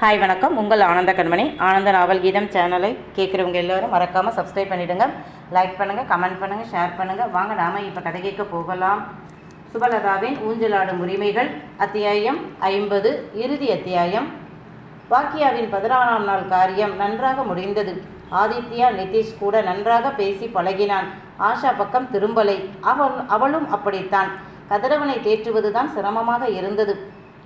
Hi வணக்கம். உங்கள் ஆனந்த கண்மணி. ஆனந்த நாவல் கீதம் சேனலை கேட்குறவங்க எல்லோரும் மறக்காமல் சப்ஸ்கிரைப் பண்ணிவிடுங்க லைக் பண்ணுங்கள் கமெண்ட் பண்ணுங்கள் ஷேர் பண்ணுங்கள் வாங்க நாம் இப்போ கதை கேட்க போகலாம். சுபலதாவின் ஊஞ்சலாடும் உரிமைகள் அத்தியாயம் ஐம்பது இறுதி அத்தியாயம். பாக்கியாவின் பதினாறாம் நாள் காரியம் நன்றாக முடிந்தது. ஆதித்யா நிதிஷ் கூட நன்றாக பேசி பழகினான். ஆஷா பக்கம் திரும்பலை. அவன் அவளும் அப்படித்தான். கதிரவனை தேற்றுவதுதான் சிரமமாக இருந்தது.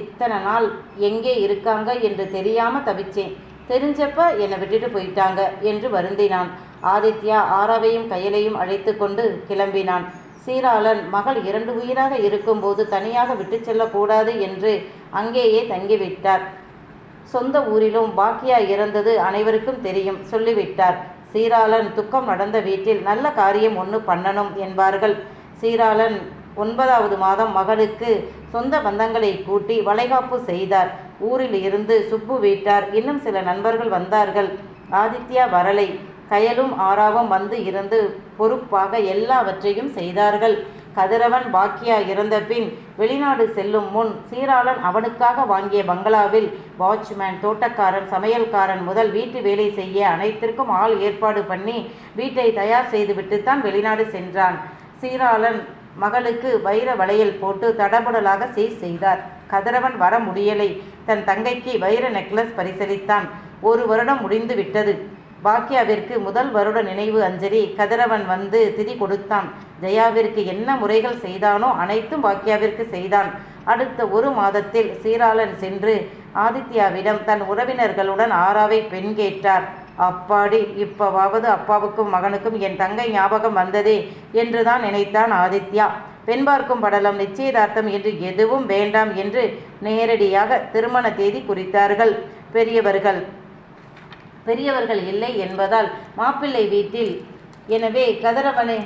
இத்தனை நாள் எங்கே இருக்காங்க என்று தெரியாமல் தவிச்சேன். தெரிஞ்சப்ப என்னை விட்டுட்டு போயிட்டாங்க என்று வருந்தினான். ஆதித்யா ஆராவையும் கையலையும் அழைத்து கொண்டு கிளம்பினான். சீராளன் மகள் இரண்டு உயிராக இருக்கும்போது தனியாக விட்டு செல்லக்கூடாது என்று அங்கேயே தங்கிவிட்டார். சொந்த ஊரிலும் பாக்கியா இறந்தது அனைவருக்கும் தெரியும் சொல்லிவிட்டார். சீராளன் துக்கம் நடந்த வீட்டில் நல்ல காரியம் ஒன்று பண்ணணும் என்பார்கள். சீராளன் ஒன்பதாவது மாதம் மகளுக்கு சொந்த பந்தங்களை கூட்டி வளைகாப்பு செய்தார். ஊரில் இருந்து சுப்பு வீட்டார். இன்னும் சில நண்பர்கள் வந்தார்கள். ஆதித்யா வரலை. கயலும் ஆறாவும் வந்து இருந்து பொறுப்பாக எல்லாவற்றையும் செய்தார்கள். கதிரவன் பாக்கியா இறந்த பின் வெளிநாடு செல்லும் முன் சீராளன் அவனுக்காக வாங்கிய பங்களாவில் வாட்ச்மேன் தோட்டக்காரன் சமையல்காரன் முதல் வீட்டு வேலை செய்ய அனைத்திற்கும் ஆள் ஏற்பாடு பண்ணி வீட்டை தயார் செய்துவிட்டுத்தான் வெளிநாடு சென்றான். சீராளன் மகளுக்கு வைர வளையல் போட்டு தடபுடலாக சீர் செய்தார். கதிரவன் வர முடியலை. தன் தங்கைக்கு வைர நெக்லஸ் பரிசளித்தான். ஒரு வருடம் முடிந்து விட்டது. பாக்கியாவிற்கு முதல் வருட நினைவு அஞ்சலி. கதிரவன் வந்து திதி கொடுத்தான். ஜெயாவிற்கு என்ன முறைகள் செய்தானோ அனைத்தும் பாக்கியாவிற்கு செய்தான். அடுத்த ஒரு மாதத்தில் சீராளன் சென்று ஆதித்யாவிடம் தன் உறவினர்களுடன் ஆறாவை பெண் கேட்டார். அப்பாடி இப்பவாவது அப்பாவுக்கும் மகனுக்கும் என் தங்கை ஞாபகம் வந்ததே என்றுதான் நினைத்தான் ஆதித்யா. பெண் பார்க்கும் படலம் நிச்சயதார்த்தம் என்று எதுவும் வேண்டாம் என்று நேரடியாக திருமண தேதி குறித்தார்கள். பெரியவர்கள் பெரியவர்கள் இல்லை என்பதால் மாப்பிள்ளை வீட்டில் எனவே கதிரவனை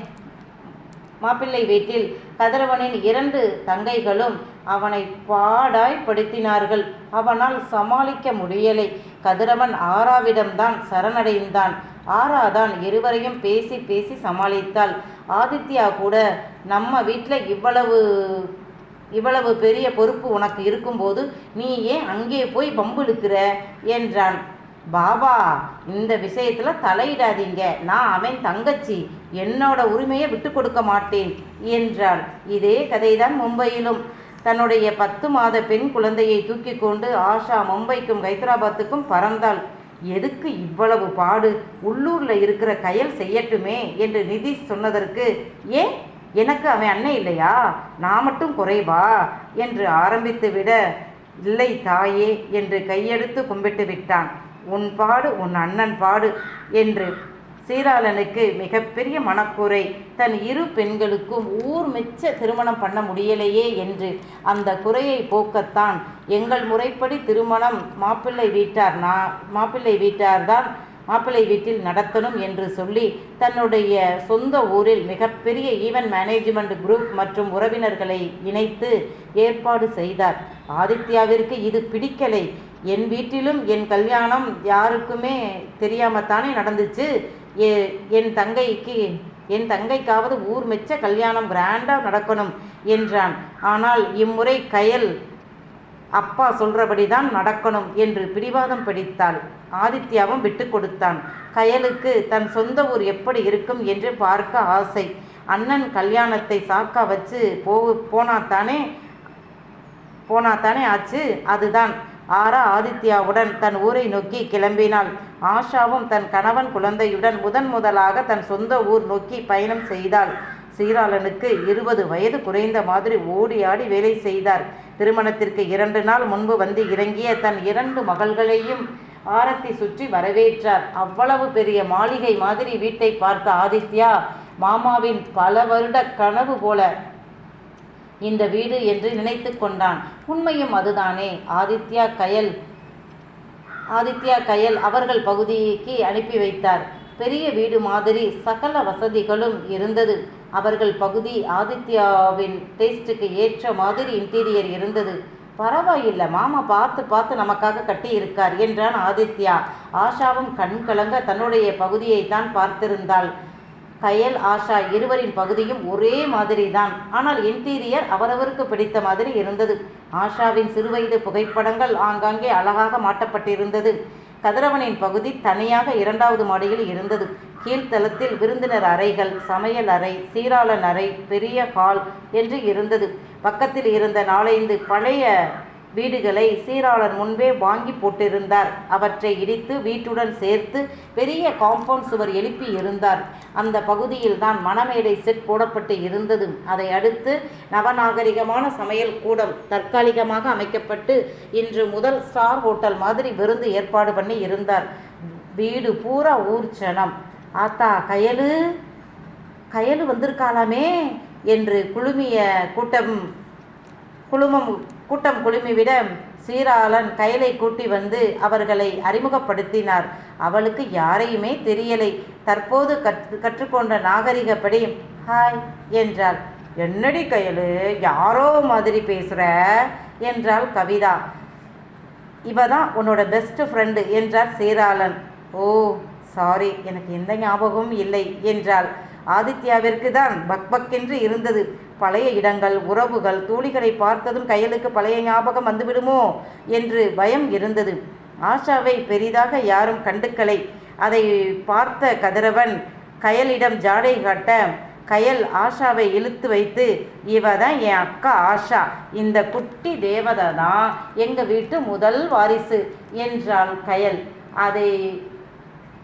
மாப்பிள்ளை வீட்டில் கதிரவனின் இரண்டு தங்கைகளும் அவனை பாடாய் படுத்தினார்கள் அவனால் சமாளிக்க முடியலை. கதிரவன் ஆராவிடம்தான் சரணடைந்தான். ஆராதான் இருவரையும் பேசி பேசி சமாளித்தாள். ஆதித்யா கூட நம்ம வீட்டில் இவ்வளவு இவ்வளவு பெரிய பொறுப்பு உனக்கு இருக்கும்போது நீ ஏன் அங்கே போய் பம்புழுக்கிற என்றான். பாபா இந்த விஷயத்தில் தலையிடாதீங்க. நான் அவன் தங்கச்சி. என்னோட உரிமையை விட்டு கொடுக்க மாட்டேன். என்றாள் இதே கதைதான் மும்பையிலும். தன்னுடைய பத்து மாத பெண் குழந்தையை தூக்கி கொண்டு ஆஷா மும்பைக்கும் ஹைதராபாத்துக்கும் பறந்தாள். எதுக்கு இவ்வளவு பாடு? உள்ளூரில் இருக்கிற கயல் செய்யட்டுமே என்று நிதிஷ் சொன்னதற்கு ஏன் எனக்கு அவன் அண்ணன் இல்லையா? நான் மட்டும் குறைவா? என்று ஆரம்பித்து விட இல்லை தாயே என்று கையெடுத்து கும்பிட்டு விட்டான். உன் பாடு உன் அண்ணன் பாடு என்று சீராளனுக்கு மிகப்பெரிய மனக்குறை. தன் இரு பெண்களுக்கும் ஊர் மிச்ச திருமணம் பண்ண முடியலையே என்று அந்த குறையை போக்கத்தான். எங்கள் முறைப்படி திருமணம் மாப்பிள்ளை வீட்டார் நான் மாப்பிள்ளை வீட்டார்தான் மாப்பிள்ளை வீட்டில் நடத்தணும் என்று சொல்லி தன்னுடைய சொந்த ஊரில் மிகப்பெரிய ஈவென்ட் மேனேஜ்மெண்ட் குரூப் மற்றும் உறவினர்களை இணைத்து ஏற்பாடு செய்தார். ஆதித்யாவிற்கு இது பிடிக்கலை. என் வீட்டிலும் என் கல்யாணம் யாருக்குமே தெரியாமத்தானே நடந்துச்சு. என் தங்கைக்கு என் தங்கைக்காவது ஊர் மெச்ச கல்யாணம் கிராண்டாக நடக்கணும் என்றான். ஆனால் இம்முறை கயல் அப்பா சொல்றபடி தான் நடக்கணும் என்று பிடிவாதம் பிடித்தாள். ஆதித்யாவும் விட்டு கொடுத்தான். கயலுக்கு தன் சொந்த ஊர் எப்படி இருக்கும் என்று பார்க்க ஆசை. அண்ணன் கல்யாணத்தை சாக்கா வச்சு போ போனாத்தானே போனாத்தானே ஆச்சு? அதுதான். ஆரா ஆதித்யாவுடன் தன் ஊரை நோக்கி கிளம்பினாள். ஆஷாவும் தன் கணவன் குழந்தையுடன் முதன் முதலாக தன் சொந்த ஊர் நோக்கி பயணம் செய்தாள். சீராளனுக்கு இருபது வயது குறைந்த மாதிரி ஓடி ஆடி வேலை செய்தார். திருமணத்திற்கு இரண்டு நாள் முன்பு வந்து இறங்கிய தன் இரண்டு மகள்களையும் ஆரத்தி சுற்றி வரவேற்றார். அவ்வளவு பெரிய மாளிகை மாதிரி வீட்டை பார்த்த ஆதித்யா மாமாவின் பல வருட கனவு போல இந்த வீடு என்று நினைத்து கொண்டான். உண்மையும் அதுதானே. ஆதித்யா கயல் ஆதித்யா கயல் அவர்கள் பகுதிக்கு அனுப்பி வைத்தார். பெரிய வீடு மாதிரி சகல வசதிகளும் இருந்தது. அவர்கள் பகுதி ஆதித்யாவின் டேஸ்ட்டுக்கு ஏற்ற மாதிரி இன்டீரியர் இருந்தது. பரவாயில்லை மாமா பார்த்து பார்த்து நமக்காக கட்டி இருக்கார் என்றான் ஆதித்யா. ஆஷாவும் கண் கலங்க தன்னுடைய பகுதியை தான் பார்த்திருந்தாள். கயல் ஆஷா இருவரின் பகுதியும் ஒரே மாதிரி தான் ஆனால் இன்டீரியர் அவரவருக்கு பிடித்த மாதிரி இருந்தது. ஆஷாவின் சிறுவயது புகைப்படங்கள் ஆங்காங்கே அழகாக மாட்டப்பட்டிருந்தது. கதிரவனின் பகுதி தனியாக இரண்டாவது மாடியில் இருந்தது. கீழ்த்தளத்தில் விருந்தினர் அறைகள் சமையல் அறை சீராளன் அறை பெரிய ஹால் என்று இருந்தது. பக்கத்தில் இருந்த நாலைந்து பழைய வீடுகளை சீராளன் முன்பே வாங்கி போட்டிருந்தார். அவற்றை இடித்து வீட்டுடன் சேர்த்து பெரிய காம்பவுண்ட் சுவர் எழுப்பி இருந்தார். அந்த பகுதியில் தான் மணமேடை செட் போடப்பட்டு இருந்தது. அதை அடுத்து நவநாகரிகமான சமையல் கூடம் தற்காலிகமாக அமைக்கப்பட்டு இன்று முதல் ஸ்டார் ஹோட்டல் மாதிரி விருந்து ஏற்பாடு பண்ணி இருந்தார். வீடு பூரா ஊர்ச்சனம். ஆத்தா கயலு கயலு வந்திருக்காளாமே? என்று குழுமிய கூட்டம் குழுமம் கூட்டம் குழுமிவிட சீராளன் கயலை கூட்டி வந்து அவர்களை அறிமுகப்படுத்தினார். அவளுக்கு யாரையுமே தெரியலை. தற்போது கற்று கற்றுக்கொண்ட நாகரிகப்படி ஹாய் என்றாள். என்னடி கையலு யாரோ மாதிரி பேசுகிற என்றாள் கவிதா. இவ தான் உன்னோட பெஸ்ட் ஃப்ரெண்டு என்றார் சீராளன். ஓ சாரி எனக்கு எந்த ஞாபகமும் இல்லை என்றாள். ஆதித்யாவிற்கு தான் பக் பக்கென்று இருந்தது. பழைய இடங்கள் உறவுகள் தூளிகளை பார்த்ததும் கையலுக்கு பழைய ஞாபகம் வந்துவிடுமோ என்று பயம் இருந்தது. ஆஷாவை பெரிதாக யாரும் கண்டுக்கலை. அதை பார்த்த கதிரவன் கயலிடம் ஜாடை காட்ட கயல் ஆஷாவை இழுத்து வைத்து இவ தான் என் அக்கா ஆஷா. இந்த குட்டி தேவதை தான் எங்கள் வீட்டு முதல் வாரிசு என்றாள் கயல். அதை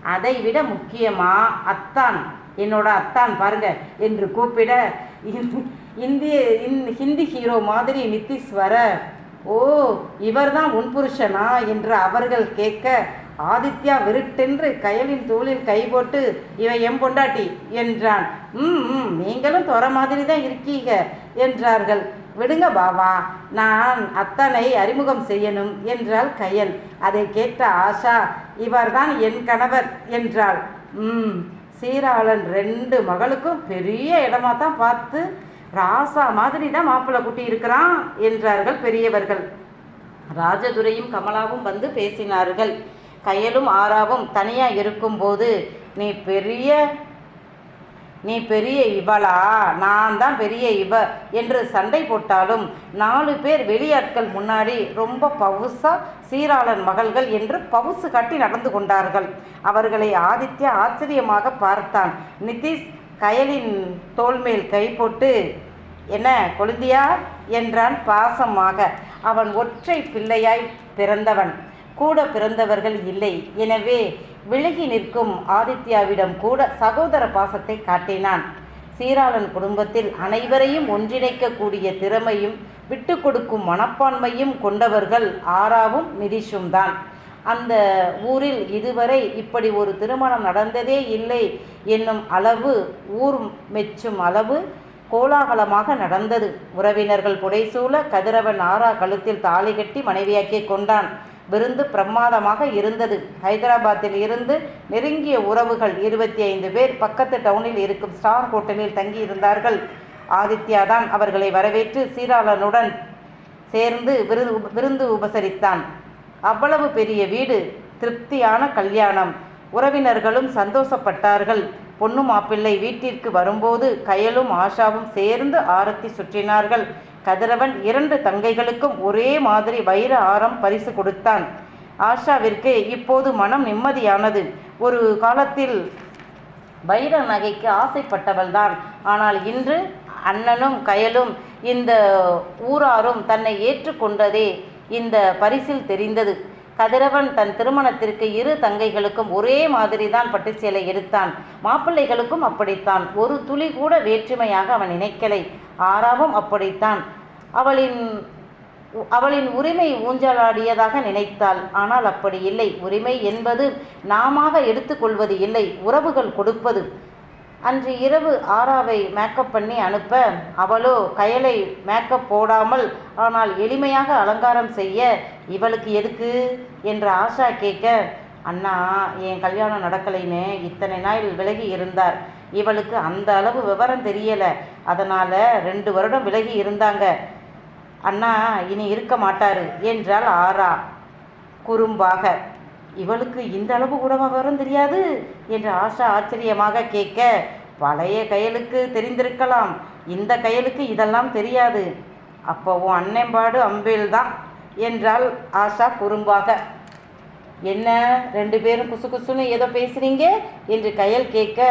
அதை விட முக்கியமா அத்தான். என்னோட அத்தான் பாருங்க என்று கூப்பிட இந்திய இந்- ஹிந்தி ஹீரோ மாதிரி நிதிஷ் வர ஓ இவர்தான் உன் புருஷனா? என்று அவர்கள் கேட்க ஆதித்யா விருட்டென்று கயலின் தூளில் கை போட்டு இவை எம் பொண்டாட்டி? என்றான். ம் ம், நீங்களும் தொர மாதிரி தான் இருக்கீங்க என்றார்கள். விடுங்க பாபா நான் அத்தனை அறிமுகம் செய்யணும் என்றாள் கையன் அதை கேட்ட ஆஷா இவர்தான் என் கணவர் என்றாள். ம் சீராளன் ரெண்டு மகளுக்கும் பெரிய இடமா தான் பார்த்து ராசா மாதிரி தான் மாப்பிள்ளை குட்டி இருக்கிறான் என்றார்கள் பெரியவர்கள். ராஜதுரையும் கமலாவும் வந்து பேசினார்கள். கையலும் ஆறாவும் தனியாக இருக்கும்போது நீ பெரிய நீ பெரிய இவளா? நான் தான் பெரிய இவ என்று சண்டை போட்டாலும் நாலு பேர் வெளியாட்கள் முன்னாடி ரொம்ப பவுசா சீராளன் மகள்கள் என்று பவுசு காட்டி நடந்து கொண்டார்கள். அவர்களை ஆதித்யா ஆச்சரியமாக பார்த்தான். நிதிஷ் கயலின் தோல்மேல் கை போட்டு என்ன கொழுந்தியா என்றான் பாசமாக. அவன் ஒற்றை பிள்ளையாய் பிறந்தவன். கூட பிறந்தவர்கள் இல்லை. எனவே விலகி நிற்கும் ஆதித்யாவிடம் கூட சகோதர பாசத்தை காட்டினான். சீராளன் குடும்பத்தில் அனைவரையும் ஒன்றிணைக்கக்கூடிய திறமையும் விட்டு கொடுக்கும் மனப்பான்மையும் கொண்டவர்கள் ஆறாவும் மிதிஷும் தான். அந்த ஊரில் இதுவரை இப்படி ஒரு திருமணம் நடந்ததே இல்லை என்னும் அளவு ஊர் மெச்சும் அளவு கோலாகலமாக நடந்தது. உறவினர்கள் புடைசூழ கதிரவன் ஆறா கழுத்தில் தாலி கட்டி மனைவியாக்கி கொண்டான். விருந்து பிரமாதமாக இருந்தது. ஹைதராபாத்தில் இருந்து நெருங்கிய உறவுகள் இருபத்தி ஐந்து பேர் பக்கத்து டவுனில் இருக்கும் ஸ்டார் ஹோட்டலில் தங்கியிருந்தார்கள். ஆதித்யா தான் அவர்களை வரவேற்று சீராளனுடன் சேர்ந்து விருந்து விருந்து உபசரித்தான். அவ்வளவு பெரிய வீடு திருப்தியான கல்யாணம். உறவினர்களும் சந்தோஷப்பட்டார்கள். பொண்ணு மாப்பிள்ளை வீட்டிற்கு வரும்போது கயலும் ஆஷாவும் சேர்ந்து ஆரத்தி சுற்றினார்கள். கதிரவன் இரண்டு தங்கைகளுக்கும் ஒரே மாதிரி வைர ஆரம் பரிசு கொடுத்தான். ஆஷாவிற்கு இப்போது மனம் நிம்மதியானது. ஒரு காலத்தில் வைர நகைக்கு ஆசைப்பட்டவள்தான். ஆனால் இன்று அண்ணனும் கயலும் இந்த ஊராரும் தன்னை ஏற்றுக்கொண்டதே இந்த பரிசில் தெரிந்தது. கதிரவன் தன் திருமணத்திற்கு இரு தங்கைகளுக்கும் ஒரே மாதிரி தான் பட்டுச்சேலை எடுத்தான். மாப்பிள்ளைகளுக்கும் அப்படித்தான். ஒரு துளி கூட வேற்றுமையாக அவன் நினைக்கலை. ஆறாவும் அப்படித்தான். அவளின் அவளின் உரிமை ஊஞ்சலாடியதாக நினைத்தாள். ஆனால் அப்படி இல்லை. உரிமை என்பது நாமாக எடுத்துக்கொள்வது இல்லை. உறவுகள் கொடுப்பது. அன்று இரவு ஆராவை மேக்கப் பண்ணி அனுப்ப அவளோ கயலை மேக்கப் போடாமல் ஆனால் எளிமையாக அலங்காரம் செய்ய இவளுக்கு எதுக்கு? என்று ஆஷா கேட்க அண்ணா என் கல்யாணம் நடக்கலைன்னு இத்தனை நாள் விலகி இருந்தார். இவளுக்கு அந்த அளவு விவரம் தெரியலை. அதனால் ரெண்டு வருடம் விலகி இருந்தாங்க. அண்ணா இனி இருக்க மாட்டார் என்றாள் ஆரா குறும்பாக. இவளுக்கு இந்த அளவு கூடவா விவரம் தெரியாது என்று ஆஷா ஆச்சரியமாக கேட்க பழைய கையலுக்கு தெரிந்திருக்கலாம். இந்த கையலுக்கு இதெல்லாம் தெரியாது. அப்போ உன் அண்ணன்பாடு அம்பேல் தான் என்றாள் ஆஷா குறும்பாக. என்ன ரெண்டு பேரும் குசு குசுன்னு ஏதோ பேசுறீங்க? என்று கையல் கேட்க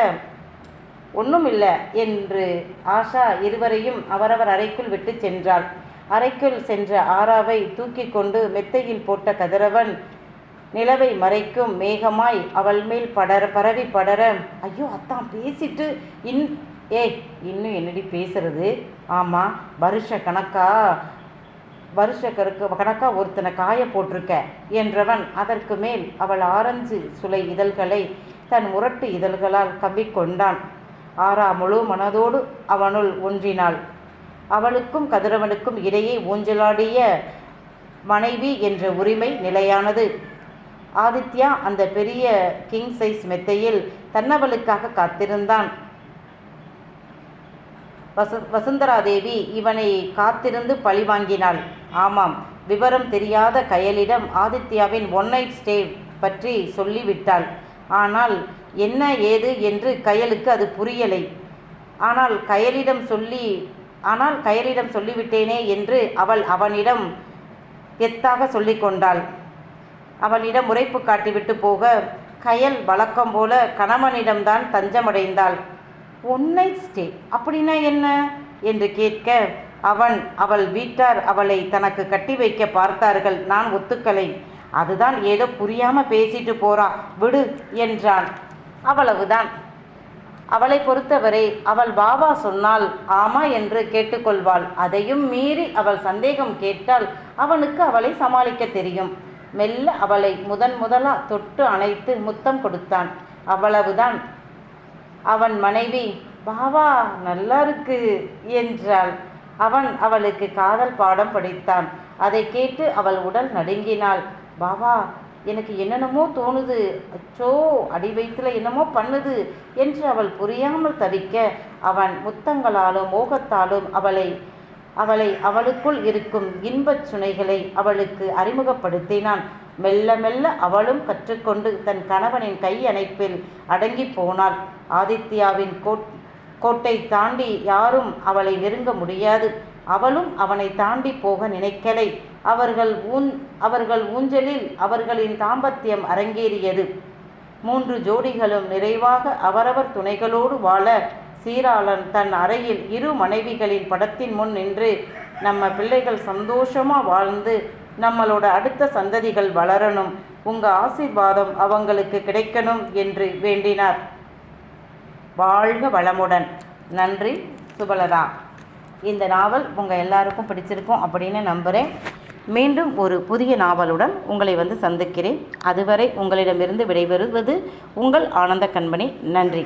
ஒன்றும் இல்லை என்று ஆஷா இருவரையும் அவரவர் அறைக்குள் விட்டு சென்றாள். அறைக்குள் சென்ற ஆராவை தூக்கி கொண்டு மெத்தையில் போட்ட கதிரவன் நிலவை மறைக்கும் மேகமாய் அவள் மேல் படர பரவி படர ஐயோ அத்தான் பேசிட்டு இன் ஏய் இன்னும் என்னடி பேசுறது? ஆமாம் வருஷ கணக்கா வருஷ கருக்கு கணக்கா ஒருத்தனை காய போட்டிருக்க என்றவன் அதற்கு மேல் அவள் ஆரஞ்சு சுலை இதழ்களை தன் முரட்டு இதழ்களால் கவ்விக்கொண்டான். ஆறா முழு மனதோடு அவனுள் ஒன்றினாள். அவளுக்கும் கதிரவனுக்கும் இடையே ஊஞ்சலாடிய மனைவி என்ற உரிமை நிலையானது. ஆதித்யா அந்த பெரிய கிங் சைஸ் மெத்தையில் தன்னவளுக்காக காத்திருந்தான். வசு வசுந்தராதேவி இவனை காத்திருந்து பழிவாங்கினாள் ஆமாம் விவரம் தெரியாத கயலிடம் ஆதித்யாவின் ஒன் நைட் ஸ்டே பற்றி சொல்லிவிட்டாள். ஆனால் என்ன ஏது என்று கயலுக்கு அது புரியலை. ஆனால் கயலிடம் சொல்லி ஆனால் கயலிடம் சொல்லிவிட்டேனே என்று அவள் அவனிடம் எத்தாக சொல்லிக்கொண்டாள். அவனிடம் உரைப்பு காட்டிவிட்டு போக கயல் வழக்கம் போல கணவனிடம்தான் தஞ்சமடைந்தாள். ஒன் நைட் ஸ்டே அப்படின்னா என்ன? என்று கேட்க அவன் அவள் வீட்டார் அவளை தனக்கு கட்டி வைக்க பார்த்தார்கள் நான் ஒத்துக்கலை. அதுதான் ஏதோ புரியாமல் பேசிட்டு போறா விடு என்றான். அவ்வளவுதான். அவளை பொறுத்தவரை அவள் பாபா சொன்னால் ஆமா என்று கேட்டுக்கொள்வாள். அதையும் மீறி அவள் சந்தேகம் கேட்டால் அவனுக்கு அவளை சமாளிக்க தெரியும். மெல்ல அவளை முதன் முதலா தொட்டு அணைத்து முத்தம் கொடுத்தான். அவ்வளவுதான். அவன் மனைவி பாவா நல்லா இருக்கு என்றாள். அவன் அவளுக்கு காதல் பாடம் படித்தான். அதை கேட்டு அவள் உடல் நடுங்கினாள். பாவா எனக்கு என்னென்னமோ தோணுது. அச்சோ அடி வயிற்றுல என்னமோ பண்ணுது என்று அவள் புரியாமல் தவிக்க அவன் முத்தங்களாலும் மோகத்தாலும் அவளை அவளை அவளுக்குள் இருக்கும் இன்பச் சுனைகளை அவளுக்கு அறிமுகப்படுத்தினான். மெல்ல மெல்ல அவளும் கற்றுக்கொண்டு தன் கணவனின் கையணைப்பில் அடங்கி போனாள். ஆதித்யாவின் கோட் கோட்டை தாண்டி யாரும் அவளை நெருங்க முடியாது. அவளும் அவனை தாண்டி போக நினைக்கலை. அவர்கள் ஊன் அவர்கள் ஊஞ்சலில் அவர்களின் தாம்பத்தியம் அரங்கேறியது. மூன்று ஜோடிகளும் நிறைவாக அவரவர் துணைகளோடு வாழ சீராளன் தன் அறையில் இரு மனைவிகளின் படத்தின் முன் நின்று நம்ம பிள்ளைகள் சந்தோஷமாக வாழ்ந்து நம்மளோட அடுத்த சந்ததிகள் வளரணும் உங்கள் ஆசீர்வாதம் அவங்களுக்கு கிடைக்கணும் என்று வேண்டினார். வாழ்க வளமுடன். நன்றி சுபலதா. இந்த நாவல் உங்கள் எல்லாருக்கும் பிடிச்சிருக்கும் அப்படின்னு நம்புகிறேன் மீண்டும் ஒரு புதிய நாவலுடன் உங்களை வந்து சந்திக்கிறேன். அதுவரை உங்களிடமிருந்து விடைபெறுவது உங்கள் ஆனந்த கண்மணி. நன்றி.